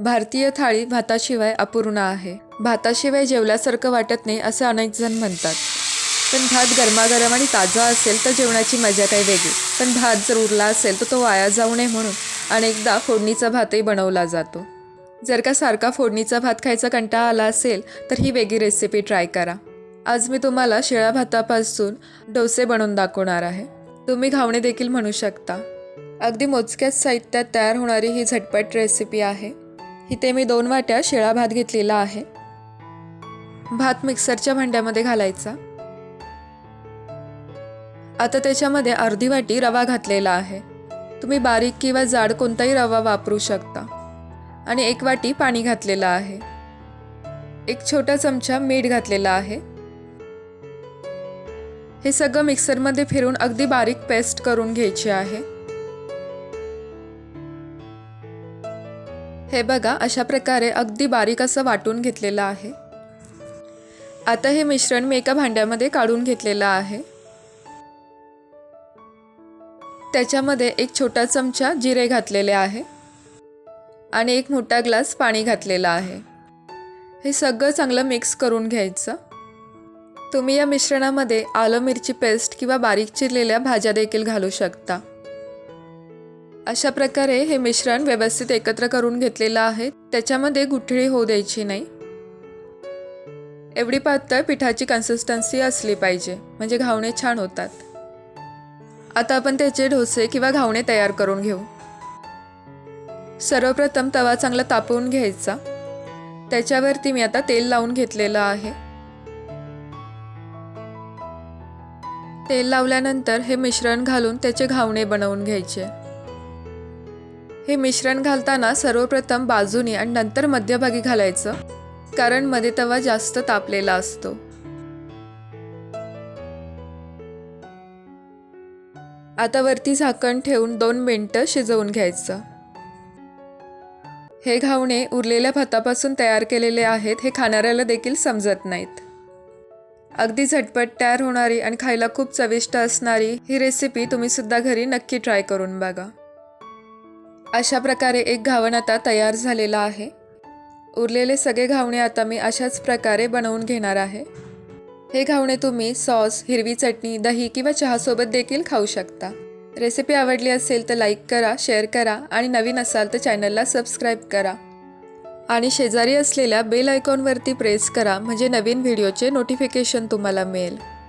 भारतीय थाळी भाताशिवाय अपूर्ण आहे. भाताशिवाय जेवल्यासारखं वाटत नाही असं अनेक जण म्हणतात. पण भात गरमागरम आणि ताजा असेल तर जेवणाची मजा काही वेगळी. पण भात जर उरला असेल तर तो वाया जाऊ नये म्हणून अनेकदा फोडणीचा भातही बनवला जातो. जर का सारखा फोडणीचा भात खायचा कंटाळा आला असेल तर ही वेगळी रेसिपी ट्राय करा. आज मी तुम्हाला शिळ्या भातापासून डोसे बनवून दाखवणार आहे. तुम्ही घावणे देखील म्हणू शकता. अगदी मोजक्याच साहित्यात तयार होणारी ही झटपट रेसिपी आहे. इथे मी दोन वाट्या शिळा भात घेतलेला आहे. भात मिक्सरच्या भांड्यामध्ये घालायचा. आता त्याच्यामध्ये अर्धी वाटी रवा घातलेला आहे. तुम्ही बारीक किंवा जाड कोणताही रवा वापरू शकता. आणि एक वाटी पाणी घातलेलं आहे. एक छोटा चमचा मीठ घातलेला आहे. हे सगळं मिक्सरमध्ये फिरून अगदी बारीक पेस्ट करून घ्यायची आहे. हे बघा अशा प्रकारे अगदी बारीक असं वाटून घेतलेलं आहे. आता हे मिश्रण मी एका भांड्यामध्ये काढून घेतलेलं आहे. त्याच्यामध्ये एक छोटा चमचा जिरे घातलेले आहे आणि एक मोठा ग्लास पाणी घातलेलं आहे. हे सगळं चांगलं मिक्स करून घ्यायचं. तुम्ही या मिश्रणामध्ये आलं मिरची पेस्ट किंवा बारीक चिरलेल्या भाज्या देखील घालू शकता. अशा प्रकारे हे मिश्रण व्यवस्थित एकत्र करून घेतलेलं आहे. त्याच्यामध्ये गुठळी होऊ द्यायची नाही. एवढी पातळ पिठाची कन्सिस्टन्सी असली पाहिजे. म्हणजे घावणे छान होतात. आता आपण त्याचे डोसे किंवा घावणे तयार करून घेऊ. सर्वप्रथम तवा चांगला तापवून घ्यायचा. त्याच्यावरती मी आता तेल लावून घेतलेलं आहे. तेल लावल्यानंतर हे मिश्रण घालून त्याचे घावणे बनवून घ्यायचे. हे मिश्रण घालताना सर्वप्रथम बाजूने आणि नंतर मध्यभागी घालायचं. कारण मध्ये तवा जास्त तापलेला असतो. आता वरती झाकण ठेवून दोन मिनटं शिजवून घ्यायचं. हे घावणे उरलेल्या भातापासून तयार केलेले आहेत हे खाणाऱ्याला देखील समजत नाहीत. अगदी झटपट तयार होणारी आणि खायला खूप चविष्ट असणारी ही रेसिपी तुम्हीसुद्धा घरी नक्की ट्राय करून बघा. अशा प्रकारे एक घावण आता तयार झालेला आहे. उरलेले सगळे घावणे आता मी अशाच प्रकारे बनवून घेणार आहे. हे घावणे तुम्ही सॉस हिरवी चटणी दही किंवा चहासोबत देखील खाऊ शकता. रेसिपी आवडली असेल तर लाईक करा शेअर करा आणि नवीन असाल तर चॅनलला सबस्क्राईब करा. आणि शेजारी असलेल्या बेल आयकॉनवरती प्रेस करा म्हणजे नवीन व्हिडिओचे नोटिफिकेशन तुम्हाला मिळेल.